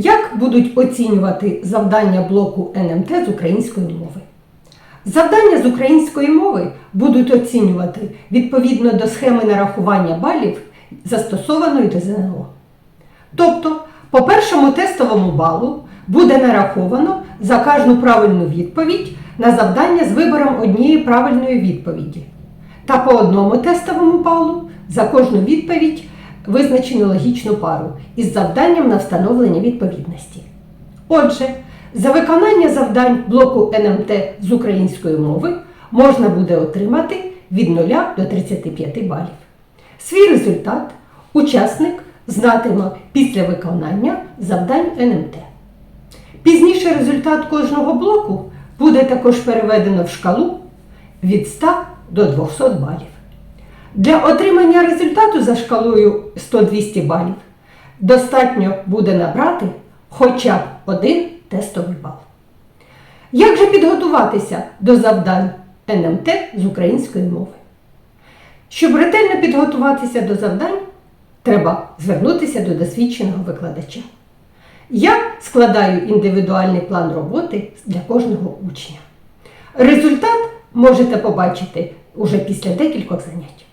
Як будуть оцінювати завдання блоку НМТ з української мови? Завдання з української мови будуть оцінювати відповідно до схеми нарахування балів, застосованої до ЗНО. Тобто, по першому тестовому балу буде нараховано за кожну правильну відповідь на завдання з вибором однієї правильної відповіді. Та по одному тестовому балу за кожну відповідь визначено логічну пару із завданням на встановлення відповідності. Отже, за виконання завдань блоку НМТ з української мови можна буде отримати від 0 до 35 балів. Свій результат учасник знатиме після виконання завдань НМТ. Пізніше результат кожного блоку буде також переведено в шкалу від 100 до 200 балів. Для отримання результату за шкалою 100-200 балів достатньо буде набрати хоча б один тестовий бал. Як же підготуватися до завдань НМТ з української мови? Щоб ретельно підготуватися до завдань, треба звернутися до досвідченого викладача. Я складаю індивідуальний план роботи для кожного учня. Результат можете побачити уже після декількох занять.